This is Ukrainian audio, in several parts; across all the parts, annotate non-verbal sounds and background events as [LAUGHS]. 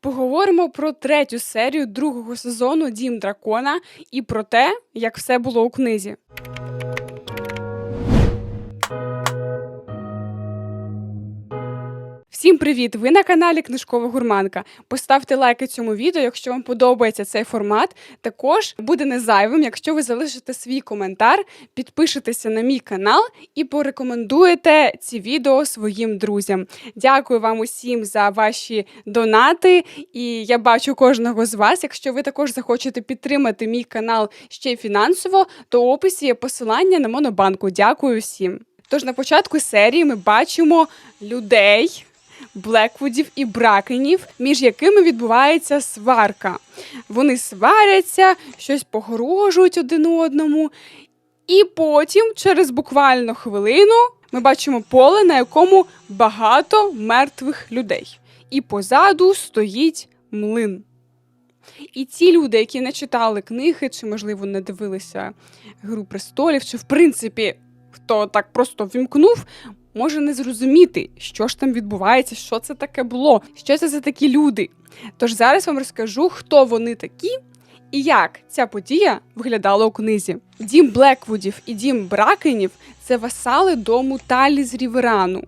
Поговоримо про третю серію другого сезону Дім дракона і про те, як все було у книзі. Всім привіт! Ви на каналі Книжкова Гурманка. Поставте лайки цьому відео, якщо вам подобається цей формат. Також буде не зайвим, якщо ви залишите свій коментар, підпишетеся на мій канал і порекомендуєте ці відео своїм друзям. Дякую вам усім за ваші донати. І я бачу кожного з вас. Якщо ви також захочете підтримати мій канал ще й фінансово, то у описі є посилання на монобанку. Дякую всім. Тож на початку серії ми бачимо людей. Блеквудів і бракенів, між якими відбувається сварка. Вони сваряться, щось погрожують один одному. І потім, через буквально хвилину, ми бачимо поле, на якому багато мертвих людей. І позаду стоїть млин. І ті люди, які не читали книги, чи, можливо, не дивилися Гру престолів, чи, в принципі, хто так просто вімкнув, може не зрозуміти, що ж там відбувається, що це таке було, що це за такі люди. Тож зараз вам розкажу, хто вони такі і як ця подія виглядала у книзі. Дім Блеквудів і дім Бракенів це васали дому Талі з Ріверану.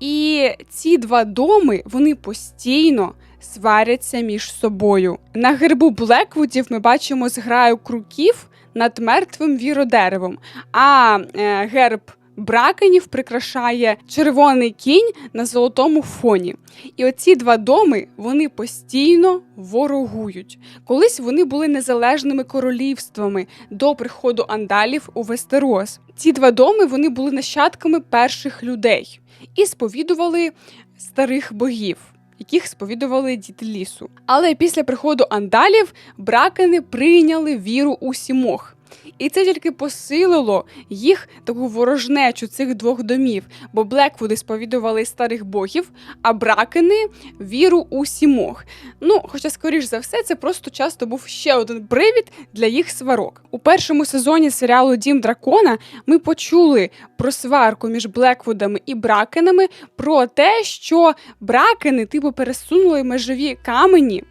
І ці два доми вони постійно сваряться між собою. На гербу Блеквудів ми бачимо зграю круків над мертвим віродеревом, а е, герб Бракенів прикрашає червоний кінь на золотому фоні. І оці два доми вони постійно ворогують. Колись вони були незалежними королівствами до приходу андалів у Вестерос. Ці два доми вони були нащадками перших людей і сповідували старих богів. Яких сповідували діти лісу. Але після приходу андалів бракени прийняли віру у сімох. І це тільки посилило їх таку ворожнечу цих двох домів, бо Блеквуди сповідували старих богів, а бракени віру у сімох. Ну, хоча, скоріш за все, це просто часто був ще один привід для їх сварок. У першому сезоні серіалу Дім дракона ми почули про сварку між Блеквудами і бракенами, про те, що бракени типу пересунули межові камені.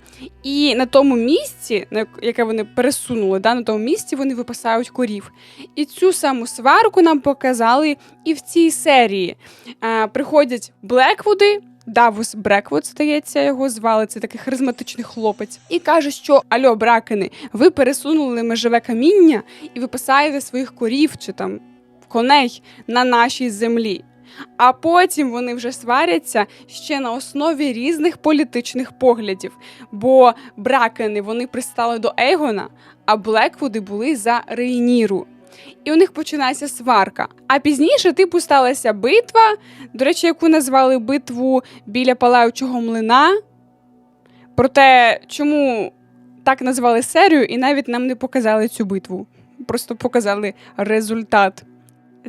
І на тому місці, на яке вони пересунули, да, на тому місці вони випасають корів. І цю саму сварку нам показали і в цій серії. Е, Приходять Блеквуди. Давус Бреквуд, здається, його звали, це такий харизматичний хлопець, і каже, що Альо, бракени, ви пересунули межеве каміння і ви писаєте своїх корів чи там коней на нашій землі. А потім вони вже сваряться ще на основі різних політичних поглядів. Бо бракени вони пристали до Ейгона, а Блеквуди були за Рейніру. І у них починається сварка. А пізніше, типу, сталася битва, до речі, яку назвали битву біля палаючого млина. Проте, чому так назвали серію, і навіть нам не показали цю битву. Просто показали результат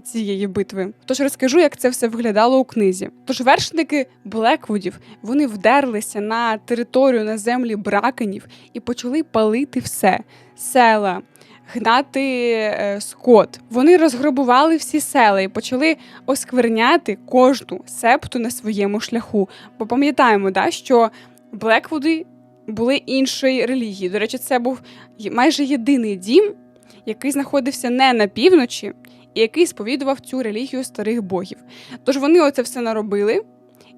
цієї битви. Тож розкажу, як це все виглядало у книзі. Тож вершники Блеквудів вони вдерлися на територію на землі бракенів і почали палити все села. Гнати е, скот. Вони розграбували всі села і почали оскверняти кожну септу на своєму шляху. Бо пам'ятаємо, да, що Блеквуди були іншої релігії. До речі, це був майже єдиний дім, який знаходився не на півночі, і який сповідував цю релігію старих богів. Тож вони оце все наробили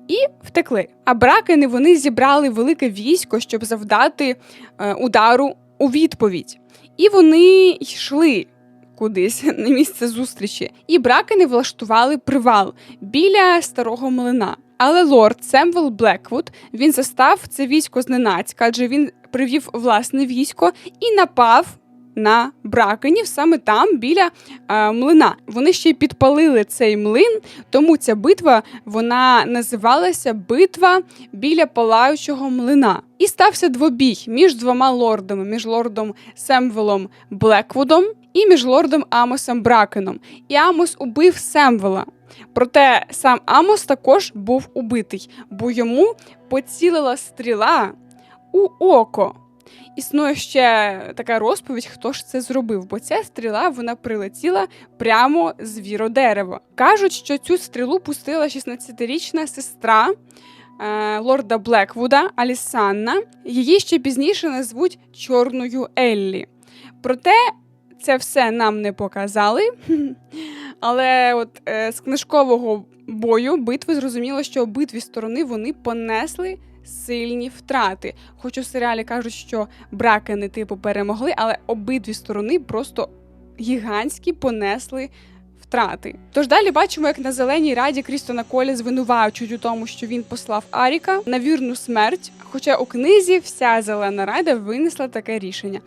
і втекли. А бракени вони зібрали велике військо, щоб завдати е, удару у відповідь. І вони йшли. Кудись [LAUGHS] на місце зустрічі, і бракени влаштували привал біля старого млина. Але лорд Семвел Блеквуд він застав це військо зненацька, адже він привів власне військо і напав на бракенів саме там, біля е, млина. Вони ще й підпалили цей млин, тому ця битва вона називалася Битва біля палаючого млина. І стався двобій між двома лордами: між лордом Семвелом Блеквудом і між лордом Амосом Бракеном. І Амос убив Семвела. Проте сам Амос також був убитий, бо йому поцілила стріла у око. Існує ще така розповідь, хто ж це зробив, бо ця стріла вона прилетіла прямо з віродерева. Кажуть, що цю стрілу пустила 16-річна сестра е, лорда Блеквуда Алісанна. Її ще пізніше назвуть Чорною Еллі. Проте це все нам не показали. [LAUGHS] Але от е, з книжкового бою битви зрозуміло, що обидві сторони вони понесли сильні втрати. Хоч у серіалі кажуть, що бракени типу перемогли, але обидві сторони просто гігантські понесли. Втрати. Тож далі бачимо, як на зеленій раді Крістона Колі звинувачують у тому, що він послав Аріка на вірну смерть. Хоча у книзі вся зелена рада винесла таке рішення.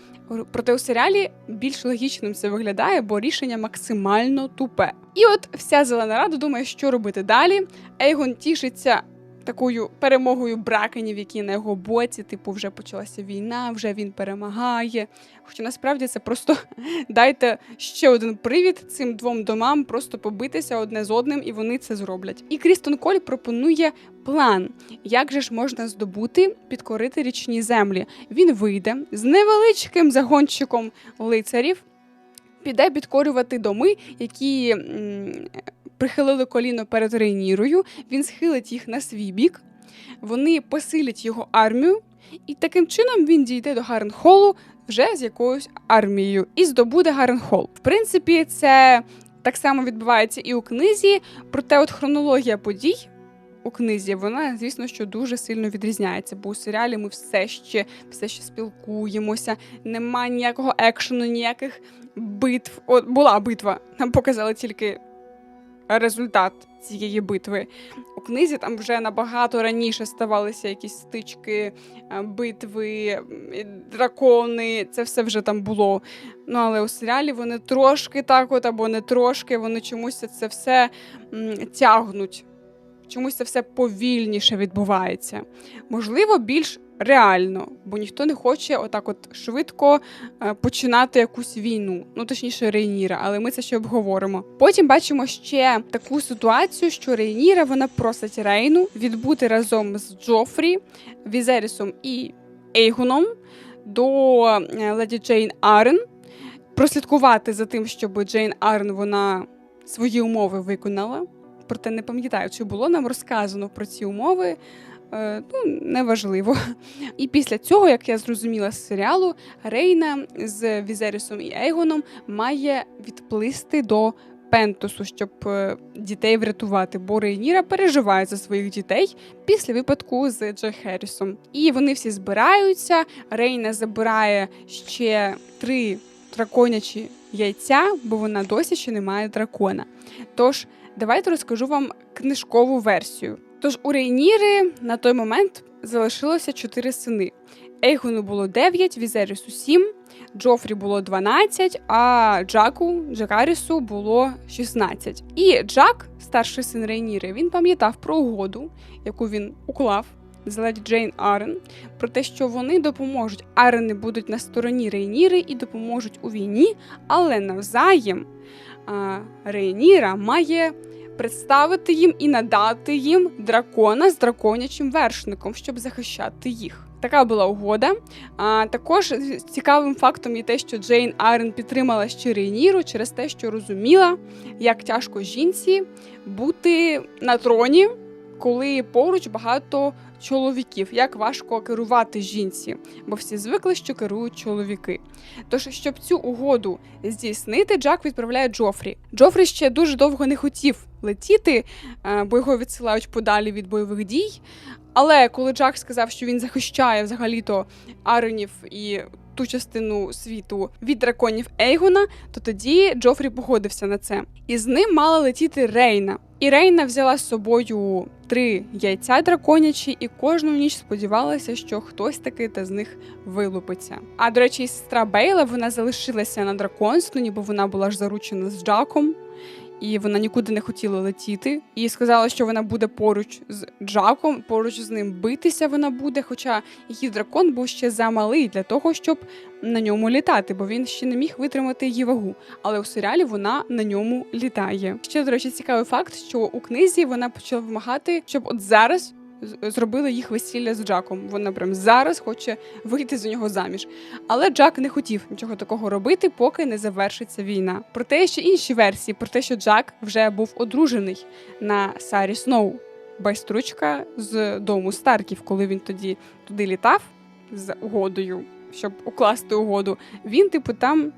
Проте у серіалі більш логічним це виглядає, бо рішення максимально тупе. І от вся зелена рада думає, що робити далі. Ейгон тішиться такою перемогою бракенів, які на його боці, типу, вже почалася війна, вже він перемагає. Хоча насправді це просто [LAUGHS] дайте ще один привід цим двом домам просто побитися одне з одним, і вони це зроблять. І Крістон Коль пропонує план, як же ж можна здобути, підкорити річні землі. Він вийде з невеличким загонщиком лицарів. Піде підкорювати доми, які прихилили коліно перед Рейнірою, він схилить їх на свій бік, вони посилять його армію, і таким чином він дійде до Гаренхолу вже з якоюсь армією і здобуде Гаренхол. В принципі, це так само відбувається і у книзі, проте от хронологія подій. У книзі вона, звісно, що дуже сильно відрізняється, бо у серіалі ми все ще все ще спілкуємося, немає ніякого екшену, ніяких битв. От була битва, нам показали тільки результат цієї битви. У книзі там вже набагато раніше ставалися якісь стички, е, битви, дракони. Це все вже там було. Ну але у серіалі вони трошки так, от або не трошки, вони чомусь це все тягнуть. Чомусь це все повільніше відбувається. Можливо, більш реально, бо ніхто не хоче отак от швидко е, починати якусь війну, ну точніше, Рейніра, але ми це ще обговоримо. Потім бачимо ще таку ситуацію, що Рейніра вона просить Рейну відбути разом з Джофрі, Візерісом і Ейгоном до е, леді Джейн Арен, прослідкувати за тим, щоб Джейн Арен вона свої умови виконала. Проте не пам'ятаю, чи було нам розказано про ці умови. Е, ну, неважливо. І після цього, як я зрозуміла з серіалу, Рейна з Візерісом і Ейгоном має відплисти до Пентусу, щоб е, дітей врятувати, бо Рейніра переживає за своїх дітей після випадку з Джей Херрісом. І вони всі збираються. Рейна забирає ще три драконячі яйця, бо вона досі ще не має дракона. Тож, давайте розкажу вам книжкову версію. Тож у Рейніри на той момент залишилося чотири сини. Ейгону було 9, Візерісу 7, Джофрі було 12, а Джаку Джакарісу було 16. І Джак, старший син Рейніри, він пам'ятав про угоду, яку він уклав з леді Джейн Арен, про те, що вони допоможуть. Арени будуть на стороні Рейніри і допоможуть у війні, але навзаєм а, Рейніра має представити їм і надати їм дракона з драконячим вершником, щоб захищати їх. Така була угода. А також цікавим фактом є те, що Джейн Арен підтримала ще Рейніру через те, що розуміла, як тяжко жінці бути на троні, коли поруч багато чоловіків, як важко керувати жінці, бо всі звикли, що керують чоловіки. Тож, щоб цю угоду здійснити, Джак відправляє Джофрі. Джофрі ще дуже довго не хотів летіти, е, бо його відсилають подалі від бойових дій. Але коли Джак сказав, що він захищає взагалі-то Аренів і ту частину світу від драконів Ейгона, то тоді Джофрі погодився на це. І з ним мала летіти Рейна. І Рейна взяла з собою три яйця драконячі, і кожну ніч сподівалася, що хтось таки та з них вилупиться. А до речі, сестра Бейла вона залишилася на драконстві, бо вона була ж заручена з Джаком і вона нікуди не хотіла летіти. І сказала, що вона буде поруч з Джаком, поруч з ним битися вона буде. Хоча її дракон був ще замалий для того, щоб на ньому літати, бо він ще не міг витримати її вагу. Але у серіалі вона на ньому літає. Ще до речі, цікавий факт, що у книзі вона почала вимагати, щоб от зараз зробили їх весілля з Джаком. Вона прям зараз хоче вийти за нього заміж. Але Джак не хотів нічого такого робити, поки не завершиться війна. Проте ще інші версії про те, що Джак вже був одружений на Сарі Сноу. байстручка з дому Старків, коли він тоді туди літав з угодою, щоб укласти угоду. Він, типу, там.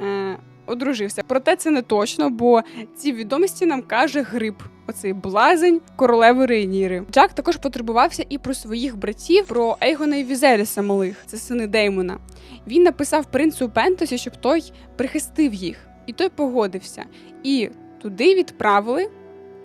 Е, Одружився, проте це не точно, бо ці відомості нам каже гриб, оцей блазень королеви Рейніри. Джак також потребувався і про своїх братів, про Ейгона і Візеріса малих, це сини Деймона. Він написав принцу Пентосі, щоб той прихистив їх, і той погодився. І туди відправили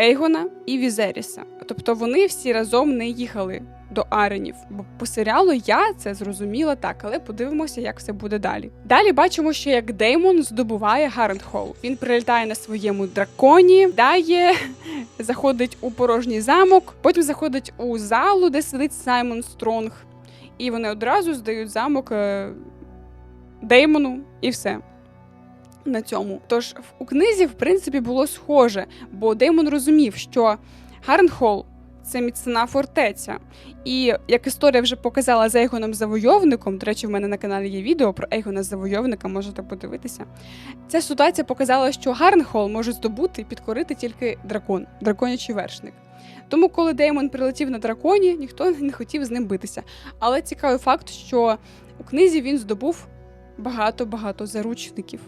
Ейгона і Візеріса. Тобто вони всі разом не їхали до Аренів. Бо по серіалу я це зрозуміла так, але подивимося, як все буде далі. Далі бачимо, що як Деймон здобуває Гаррентхол. Він прилітає на своєму драконі, дає, [LAUGHS] заходить у порожній замок, потім заходить у залу, де сидить Саймон Стронг. І вони одразу здають замок е, Деймону і все. На цьому. Тож у книзі, в принципі, було схоже, бо Деймон розумів, що Гарнхол це міцна фортеця. І як історія вже показала з Ейгоном Завойовником, до речі, в мене на каналі є відео про Ейгона Завойовника, можете подивитися. Ця ситуація показала, що Гарнхол може здобути і підкорити тільки дракон, драконячий вершник. Тому, коли Деймон прилетів на драконі, ніхто не хотів з ним битися. Але цікавий факт, що у книзі він здобув багато-багато заручників.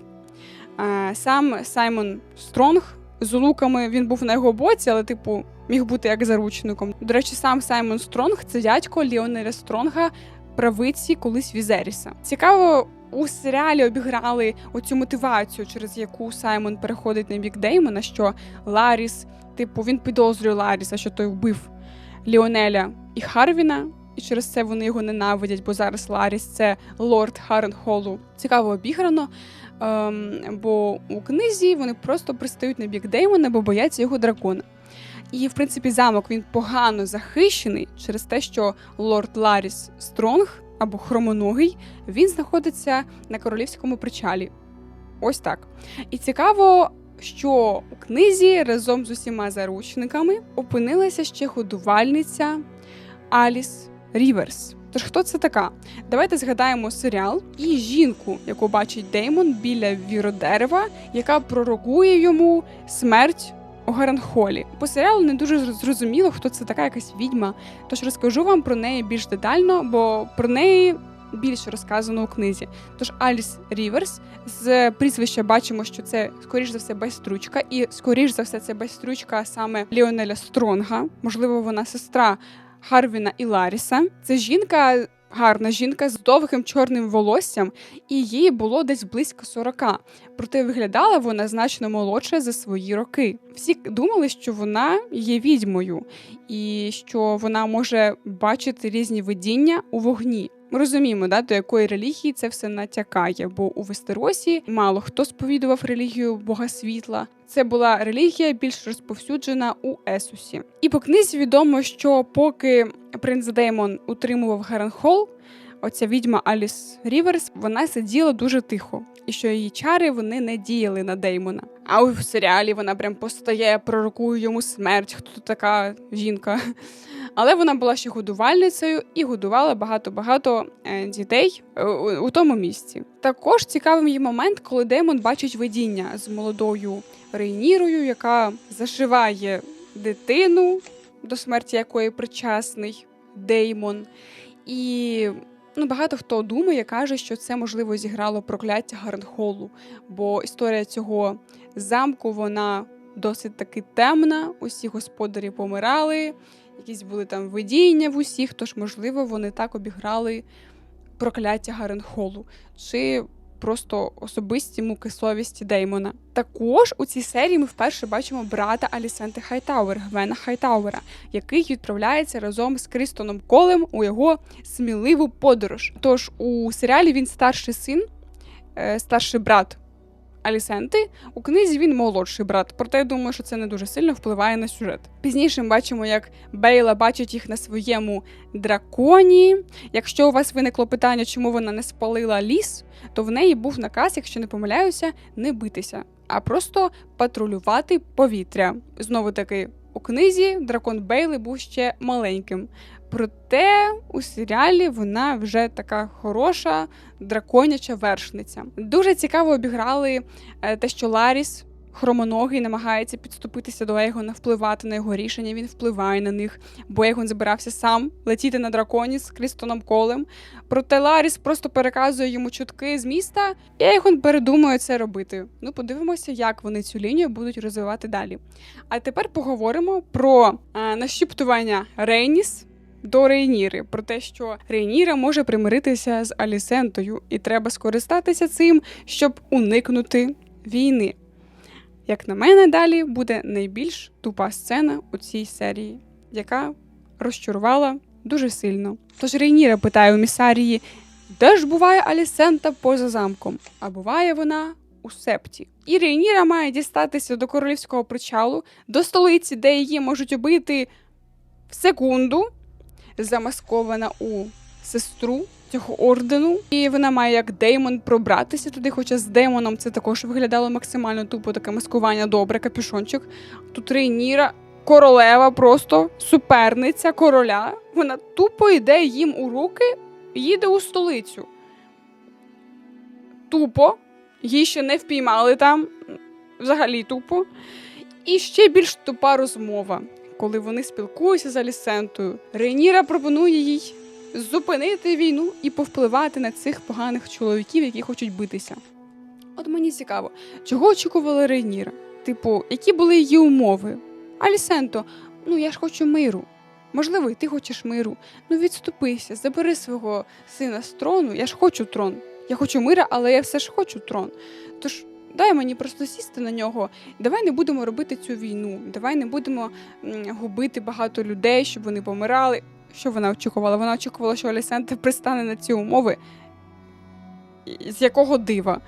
Сам Саймон Стронг з луками він був на його боці, але, типу, міг бути як заручником. До речі, сам Саймон Стронг це дядько Ліонеля Стронга, правиці колись Візеріса. Цікаво. У серіалі обіграли оцю мотивацію, через яку Саймон переходить на бік Деймона, що Ларіс, типу, він підозрює Ларіса, що той вбив Ліонеля і Харвіна, і через це вони його ненавидять, бо зараз Ларіс це лорд Харенхолу. Цікаво обіграно. Ем, бо у книзі вони просто пристають на бік Деймона, бо бояться його дракона. І, в принципі, замок він погано захищений через те, що лорд Ларіс Стронг або Хромоногий він знаходиться на королівському причалі. Ось так. І цікаво, що у книзі разом з усіма заручниками опинилася ще годувальниця Аліс Ріверс. Тож хто це така? Давайте згадаємо серіал і жінку, яку бачить Деймон біля віродерева, яка пророкує йому смерть у Гаранхолі. По серіалу не дуже зрозуміло, хто це така якась відьма. Тож розкажу вам про неї більш детально, бо про неї більше розказано у книзі. Тож Аліс Ріверс з прізвища бачимо, що це скоріш за все байстручка, і скоріш за все це байстручка саме Ліонеля Стронга. Можливо, вона сестра Харвіна і Ларіса. Це жінка. Гарна жінка з довгим чорним волоссям, і їй було десь близько 40. Проте виглядала вона значно молодше за свої роки. Всі думали, що вона є відьмою, і що вона може бачити різні видіння у вогні. Ми розуміємо, да, до якої релігії це все натякає, бо у Вестеросі мало хто сповідував релігію Бога світла. Це була релігія більш розповсюджена у Есусі. І по книзі відомо, що поки принц Деймон утримував Геренхол, оця відьма Аліс Ріверс, вона сиділа дуже тихо, і що її чари вони не діяли на Деймона. А у серіалі вона прям постає, пророкує йому смерть. Хто така жінка? Але вона була ще годувальницею і годувала багато-багато е, дітей е, у тому місці. Також цікавим є момент, коли Демон бачить видіння з молодою Рейнірою, яка зашиває дитину, до смерті якої причасний Деймон. І ну, багато хто думає, каже, що це можливо зіграло прокляття Гарнхолу, бо історія цього замку вона досить таки темна. Усі господарі помирали якісь були там видіння в усіх, тож, можливо, вони так обіграли прокляття Гаренхолу. Чи просто особисті муки совісті Деймона. Також у цій серії ми вперше бачимо брата Алісенти Хайтауер, Гвена Хайтауера, який відправляється разом з Крістоном Колем у його сміливу подорож. Тож у серіалі він старший син, е, старший брат Алісенти. У книзі він молодший брат, проте я думаю, що це не дуже сильно впливає на сюжет. Пізніше ми бачимо, як Бейла бачить їх на своєму драконі. Якщо у вас виникло питання, чому вона не спалила ліс, то в неї був наказ, якщо не помиляюся, не битися, а просто патрулювати повітря. Знову таки. У книзі дракон Бейли був ще маленьким, Проте у серіалі вона вже така хороша драконяча вершниця. Дуже цікаво обіграли е, те, що Ларіс хромоногий намагається підступитися до Ейгона, впливати на його рішення. Він впливає на них, бо Ейгон збирався сам летіти на драконі з Крістоном Колем. Проте Ларіс просто переказує йому чутки з міста, і Ейгон передумує це робити. Ну, подивимося, як вони цю лінію будуть розвивати далі. А тепер поговоримо про е, нашіптування Рейніс. До Рейніри про те, що Рейніра може примиритися з Алісентою, і треба скористатися цим, щоб уникнути війни. Як на мене, далі буде найбільш тупа сцена у цій серії, яка розчарувала дуже сильно. Тож Рейніра питає у місарії, де ж буває Алісента поза замком, а буває вона у септі. І Рейніра має дістатися до королівського причалу, до столиці, де її можуть убити в секунду, замаскована у сестру цього ордену. І вона має як Деймон пробратися туди, хоча з Деймоном це також виглядало максимально тупо таке маскування добре, капюшончик. Тут Рейніра, королева, просто суперниця короля. Вона тупо йде їм у руки, їде у столицю. Тупо, її ще не впіймали там, взагалі тупо. І ще більш тупа розмова, коли вони спілкуються з Алісентою. Рейніра пропонує їй зупинити війну і повпливати на цих поганих чоловіків, які хочуть битися. От мені цікаво, чого очікувала Рейніра? Типу, які були її умови? Алісенто, ну я ж хочу миру. Можливо, і ти хочеш миру. Ну відступися, забери свого сина з трону. Я ж хочу трон. Я хочу мира, але я все ж хочу трон. Тож дай мені просто сісти на нього. Давай не будемо робити цю війну. Давай не будемо губити багато людей, щоб вони помирали. Що вона очікувала? Вона очікувала, що Алісента пристане на ці умови. З якого дива.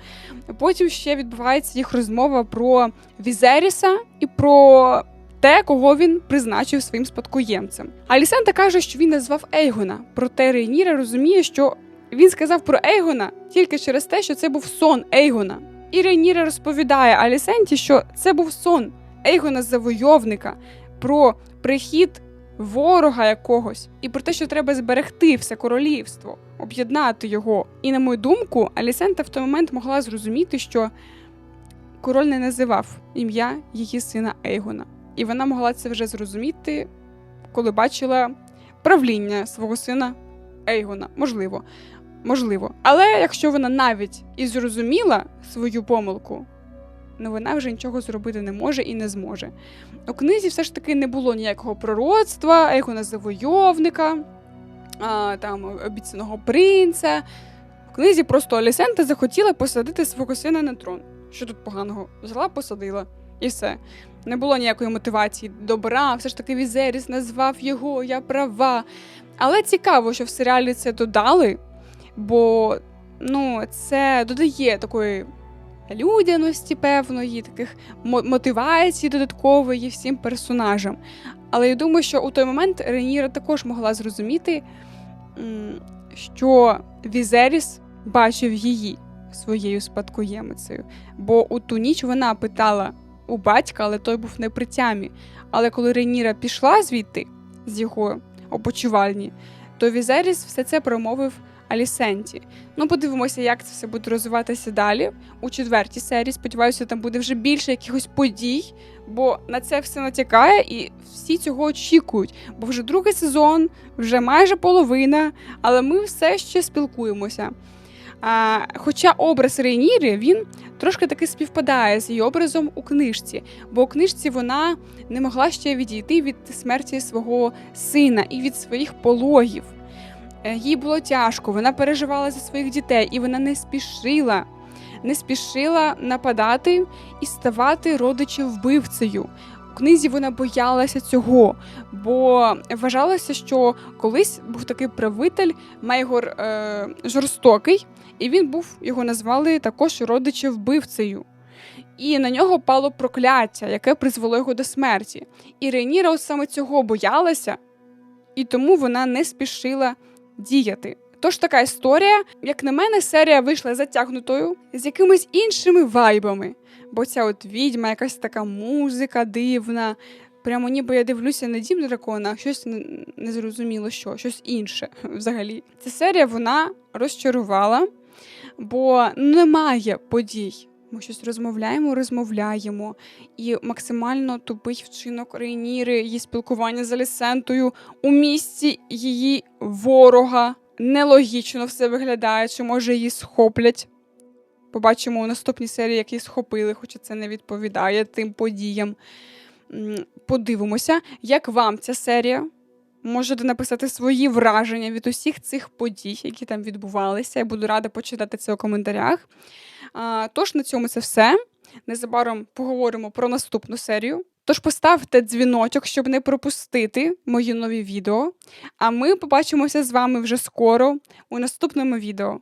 Потім ще відбувається їх розмова про Візеріса і про те, кого він призначив своїм спадкоємцем. Алісента каже, що він назвав Ейгона, проте Рейніра розуміє, що він сказав про Ейгона тільки через те, що це був сон Ейгона. І Рейніра розповідає Алісенті, що це був сон Ейгона завойовника про прихід ворога якогось і про те, що треба зберегти все королівство, об'єднати його. І на мою думку, Алісента в той момент могла зрозуміти, що король не називав ім'я її сина Ейгона. І вона могла це вже зрозуміти, коли бачила правління свого сина Ейгона. Можливо. Можливо. Але якщо вона навіть і зрозуміла свою помилку, ну вона вже нічого зробити не може і не зможе. У книзі все ж таки не було ніякого пророцтва, Ейгона завойовника, а, там обіцяного принца. В книзі просто Алісента захотіла посадити свого сина на трон. Що тут поганого? Взяла, посадила. І все. Не було ніякої мотивації добра, все ж таки Візеріс назвав його, я права. Але цікаво, що в серіалі це додали, бо ну, це додає такої людяності певної, таких мотивацій додаткової всім персонажам. Але я думаю, що у той момент Реніра також могла зрозуміти, що Візеріс бачив її своєю спадкоємицею. Бо у ту ніч вона питала у батька, але той був не при тямі. Але коли Реніра пішла звідти з його опочивальні, то Візеріс все це промовив Алісенті. Ну, подивимося, як це все буде розвиватися далі у четвертій серії. Сподіваюся, там буде вже більше якихось подій, бо на це все натякає, і всі цього очікують. Бо вже другий сезон, вже майже половина, але ми все ще спілкуємося. А, хоча образ Рейніри він трошки таки співпадає з її образом у книжці, бо у книжці вона не могла ще відійти від смерті свого сина і від своїх пологів. Е, Їй було тяжко, вона переживала за своїх дітей, і вона не спішила, не спішила нападати і ставати родичів вбивцею. У книзі вона боялася цього, бо вважалося, що колись був такий правитель Мейгор е, жорстокий, і він був, його назвали також родичем вбивцею. І на нього пало прокляття, яке призвело його до смерті. І Рейніра саме цього боялася, і тому вона не спішила діяти. Тож така історія, як на мене, серія вийшла затягнутою з якимись іншими вайбами. Бо ця от відьма, якась така музика дивна. Прямо ніби я дивлюся на дім дракона, щось незрозуміло що, щось інше [LAUGHS] взагалі. Ця серія вона розчарувала, бо немає подій Ми щось розмовляємо, розмовляємо. І максимально тупий вчинок Рейніри, її спілкування з Алісентою у місці її ворога. Нелогічно все виглядає, чи може її схоплять. Побачимо у наступній серії, як її схопили, хоча це не відповідає тим подіям. Подивимося, як вам ця серія. Можете написати свої враження від усіх цих подій, які там відбувалися. Я буду рада почитати це у коментарях. Тож на цьому це все. Незабаром поговоримо про наступну серію. Тож поставте дзвіночок, щоб не пропустити мої нові відео. А ми побачимося з вами вже скоро у наступному відео.